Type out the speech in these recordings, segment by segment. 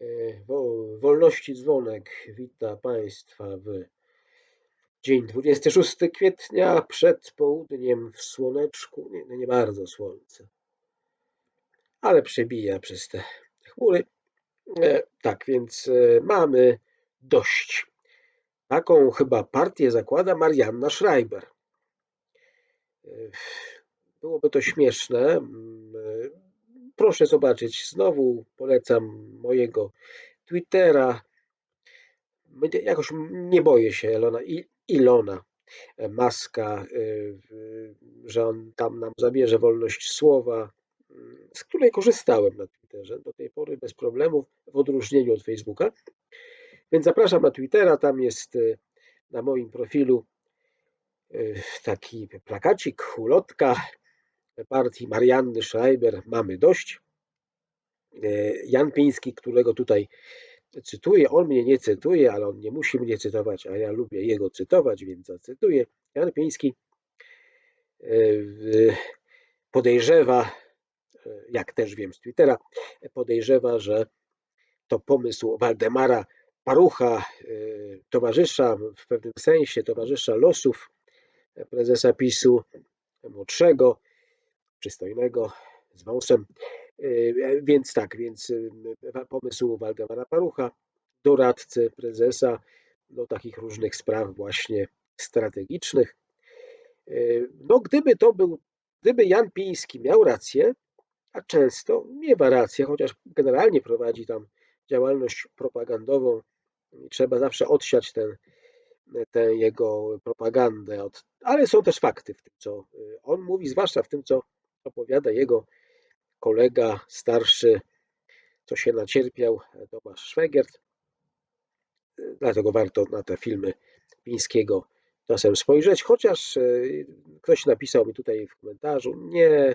E, wolności dzwonek wita Państwa w dzień 26 kwietnia przed południem w słoneczku. Nie, no nie bardzo słońce, ale przebija przez te chmury. E, tak więc e, mamy dość. Taką chyba partię zakłada Marianna Schreiber. Byłoby to śmieszne. Proszę zobaczyć, znowu polecam mojego Twittera. Jakoś nie boję się Elona, Ilona Maska, że on tam nam zabierze wolność słowa, z której korzystałem na Twitterze do tej pory bez problemów, w odróżnieniu od Facebooka. Więc zapraszam na Twittera, tam jest na moim profilu taki plakacik, ulotka partii Marianny Schreiber mamy dość. E, Jan Piński, którego tutaj cytuję, on mnie nie cytuje, ale on nie musi mnie cytować, a ja lubię jego cytować, więc zacytuję. Jan Piński e, podejrzewa, e, jak też wiem z Twittera, podejrzewa, że to pomysł Waldemara Parucha, towarzysza, w pewnym sensie towarzysza losów prezesa PiSu, młodszego, przystojnego, z wąsem. E, więc tak, więc e, pomysł Waldemara Parucha, doradcy prezesa do takich różnych spraw właśnie strategicznych. E, no gdyby to był, gdyby Jan Piński miał rację, a często miewa rację, chociaż generalnie prowadzi tam działalność propagandową, trzeba zawsze odsiać ten, tę jego propagandę, ale są też fakty w tym, co on mówi, zwłaszcza w tym, co opowiada jego kolega starszy, co się nacierpiał, Tomasz Szwegert. Dlatego warto na te filmy Pińskiego czasem spojrzeć, chociaż e, ktoś napisał mi tutaj w komentarzu, nie,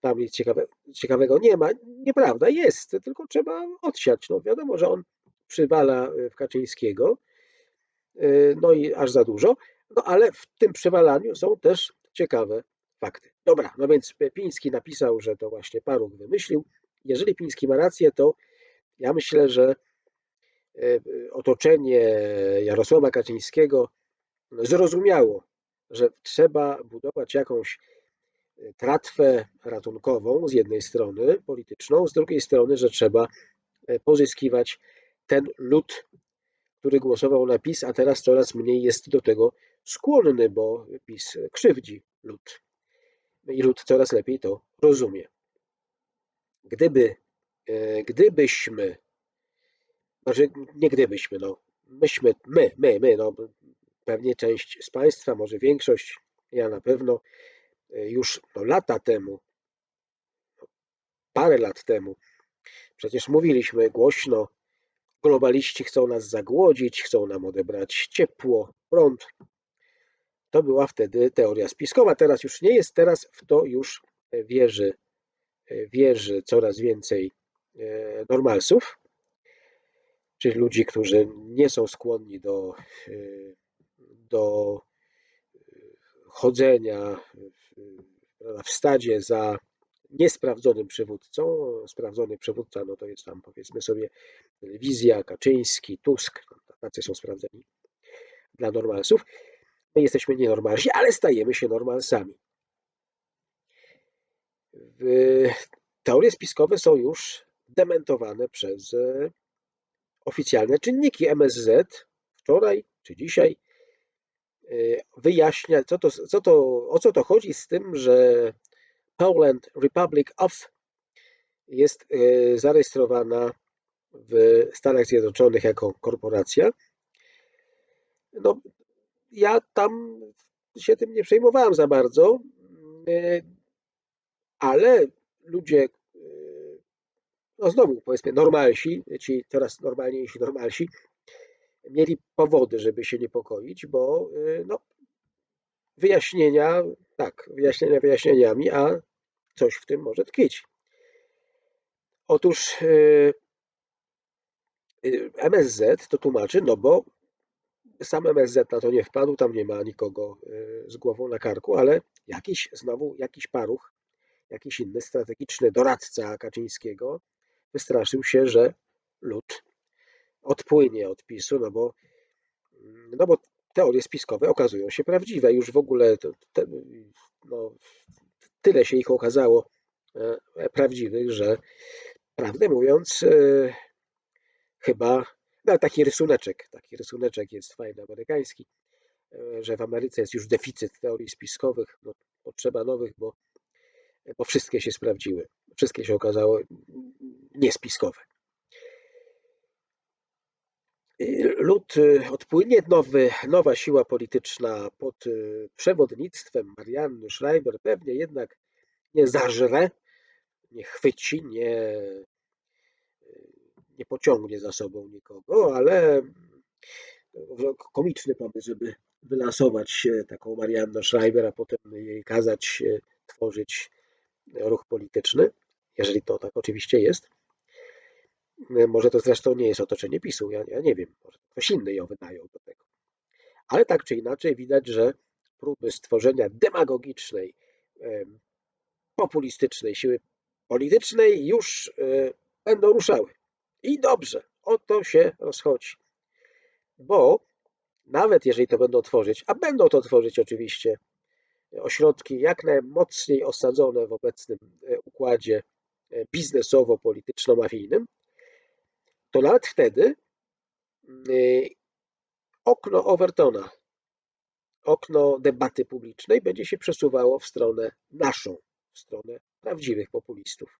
tam nic ciekawe, ciekawego nie ma. Nieprawda, jest, tylko trzeba odsiać. No wiadomo, że on przywala w Kaczyńskiego, e, no i aż za dużo, no ale w tym przywalaniu są też ciekawe fakty. Dobra, no więc Piński napisał, że to właśnie Paruch wymyślił. Jeżeli Piński ma rację, to ja myślę, że e, otoczenie Jarosława Kaczyńskiego zrozumiało, że trzeba budować jakąś e, tratwę ratunkową z jednej strony polityczną, z drugiej strony, że trzeba e, pozyskiwać ten lud, który głosował na PiS, a teraz coraz mniej jest do tego skłonny, bo PiS krzywdzi lud i lud coraz lepiej to rozumie. Gdyby, e, gdybyśmy, znaczy nie gdybyśmy, no, myśmy, my, my, my, no, pewnie część z Państwa, może większość, ja na pewno, e, już no, lata temu, parę lat temu, przecież mówiliśmy głośno, globaliści chcą nas zagłodzić, chcą nam odebrać ciepło, prąd, to była wtedy teoria spiskowa. Teraz już nie jest, teraz w to już wierzy, wierzy coraz więcej e, normalsów, czyli ludzi, którzy nie są skłonni do, e, do chodzenia w stadzie za niesprawdzonym przywódcą. Sprawdzony przywódca no to jest tam powiedzmy sobie telewizja, Kaczyński, Tusk, tacy są sprawdzeni dla normalsów. My jesteśmy nienormalni, ale stajemy się normalsami. Teorie spiskowe są już dementowane przez e, oficjalne czynniki. MSZ wczoraj czy dzisiaj e, wyjaśnia, co to, co to, o co to chodzi z tym, że Poland Republic of jest e, zarejestrowana w Stanach Zjednoczonych jako korporacja. No, ja tam się tym nie przejmowałem za bardzo, e, ale ludzie, e, no znowu powiedzmy normalsi, ci coraz normalniejsi normalsi, mieli powody, żeby się niepokoić, bo e, no, wyjaśnienia, tak, wyjaśnienia wyjaśnieniami, a coś w tym może tkwić. Otóż MSZ to tłumaczy, no bo sam MSZ na to nie wpadł, tam nie ma nikogo y, z głową na karku, ale jakiś, znowu jakiś paruch, jakiś inny strategiczny doradca Kaczyńskiego wystraszył się, że lud odpłynie od PiSu, no bo, no bo teorie spiskowe okazują się prawdziwe. Już w ogóle te, no, tyle się ich okazało e, prawdziwych, że prawdę mówiąc, e, chyba no, taki rysuneczek, taki rysuneczek jest fajny, amerykański, e, że w Ameryce jest już deficyt teorii spiskowych, no, potrzeba nowych, bo, bo wszystkie się sprawdziły. Wszystkie się okazało niespiskowe. Lud y, odpłynie, nowy, nowa siła polityczna pod przewodnictwem Marianny Schreiber pewnie jednak nie zażre, nie chwyci, nie, nie pociągnie za sobą nikogo, ale komiczny pomysł, żeby wylansować taką Mariannę Schreiber, a potem jej kazać tworzyć ruch polityczny, jeżeli to tak oczywiście jest. Może to zresztą nie jest otoczenie PiSu, ja, ja nie wiem, może ktoś inny ją wydają do tego. Ale tak czy inaczej widać, że próby stworzenia demagogicznej, populistycznej siły politycznej już e, będą ruszały. I dobrze, o to się rozchodzi. Bo nawet jeżeli to będą tworzyć, a będą to tworzyć oczywiście ośrodki jak najmocniej osadzone w obecnym e, układzie e, biznesowo-polityczno-mafijnym, to nawet wtedy okno Overtona, okno debaty publicznej będzie się przesuwało w stronę naszą, w stronę prawdziwych populistów.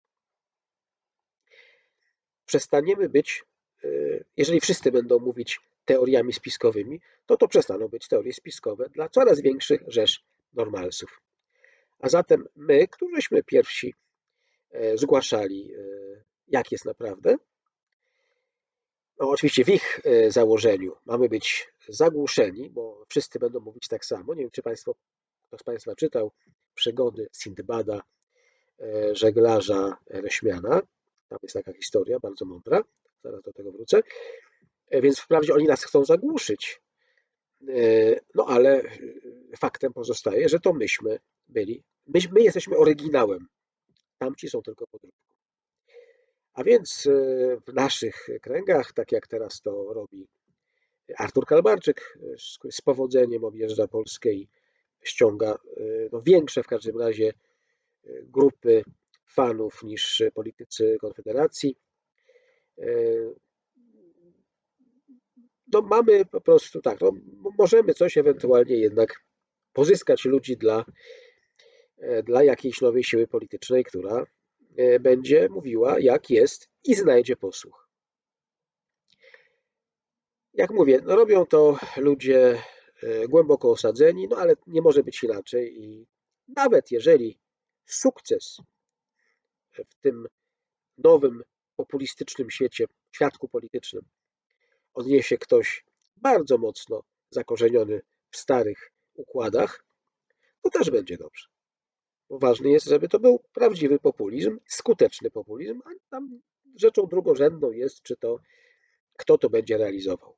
Przestaniemy być, e, jeżeli wszyscy będą mówić teoriami spiskowymi, to to przestaną być teorie spiskowe dla coraz większych rzesz normalsów. A zatem my, którzyśmy pierwsi e, zgłaszali, e, jak jest naprawdę, no oczywiście w ich założeniu mamy być zagłuszeni, bo wszyscy będą mówić tak samo. Nie wiem, czy Państwo, ktoś z Państwa czytał przygody Sindbada żeglarza Reśmiana. Tam jest taka historia, bardzo mądra, zaraz do tego wrócę. E, więc wprawdzie oni nas chcą zagłuszyć, e, no ale faktem pozostaje, że to myśmy byli, my, my jesteśmy oryginałem, tamci są tylko podróbką. A więc w naszych kręgach, tak jak teraz to robi Artur Kalbarczyk, z powodzeniem objeżdża Polskę i ściąga no, większe w każdym razie grupy fanów niż politycy Konfederacji. E, no mamy po prostu tak, no możemy coś ewentualnie jednak pozyskać ludzi dla, e, dla jakiejś nowej siły politycznej, która e, będzie mówiła, jak jest i znajdzie posłuch. Jak mówię, no robią to ludzie głęboko osadzeni, no ale nie może być inaczej i nawet jeżeli sukces w tym nowym populistycznym świecie, świadku politycznym odniesie ktoś bardzo mocno zakorzeniony w starych układach, to też będzie dobrze. Bo ważne jest, żeby to był prawdziwy populizm, skuteczny populizm, a tam rzeczą drugorzędną jest, czy to kto to będzie realizował.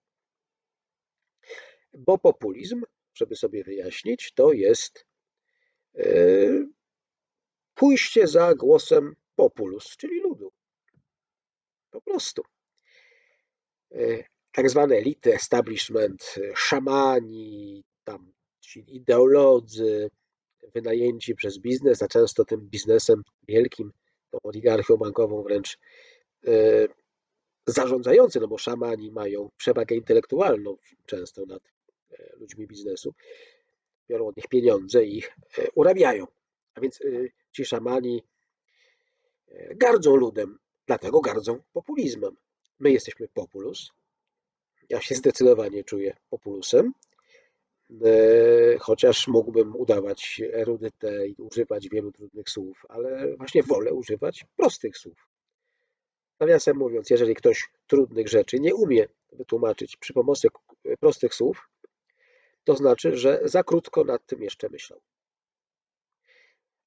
Bo populizm, żeby sobie wyjaśnić, to jest yy, pójście za głosem populus, czyli ludu. Po prostu. E, tak zwane elity, establishment, e, szamani, tam ci ideolodzy wynajęci przez biznes, a często tym biznesem wielkim, tą oligarchią bankową wręcz e, zarządzający, no bo szamani mają przewagę intelektualną często nad ludźmi biznesu, biorą od nich pieniądze i ich urabiają. A więc ci szamani gardzą ludem, dlatego gardzą populizmem. My jesteśmy populus. Ja się zdecydowanie czuję populusem, e, chociaż mógłbym udawać erudytę i używać wielu trudnych słów, ale właśnie wolę używać prostych słów. Nawiasem mówiąc, jeżeli ktoś trudnych rzeczy nie umie wytłumaczyć przy pomocy prostych słów, to znaczy, że za krótko nad tym jeszcze myślał.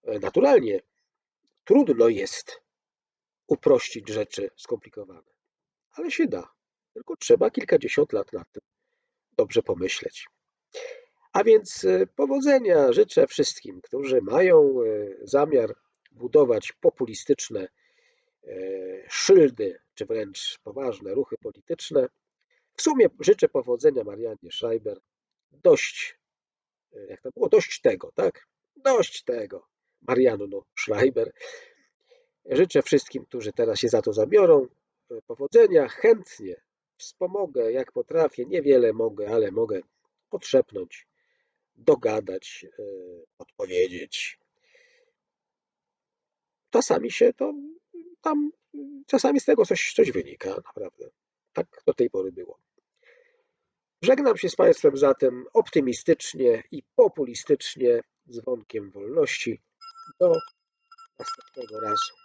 E, naturalnie trudno jest uprościć rzeczy skomplikowane, ale się da. Tylko trzeba kilkadziesiąt lat nad tym dobrze pomyśleć. A więc e, powodzenia życzę wszystkim, którzy mają e, zamiar budować populistyczne szyldy, czy wręcz poważne ruchy polityczne. W sumie życzę powodzenia Mariannie Schreiber. Dość, e, jak to było, dość tego, tak? Dość tego, Marianno Schreiber. Życzę wszystkim, którzy teraz się za to zabiorą, e, powodzenia. Chętnie wspomogę, jak potrafię. Niewiele mogę, ale mogę podszepnąć, dogadać, e, odpowiedzieć. Czasami się to tam, czasami z tego coś, coś wynika, naprawdę. Tak do tej pory było. Żegnam się z Państwem zatem optymistycznie i populistycznie z wątkiem wolności. Do następnego razu.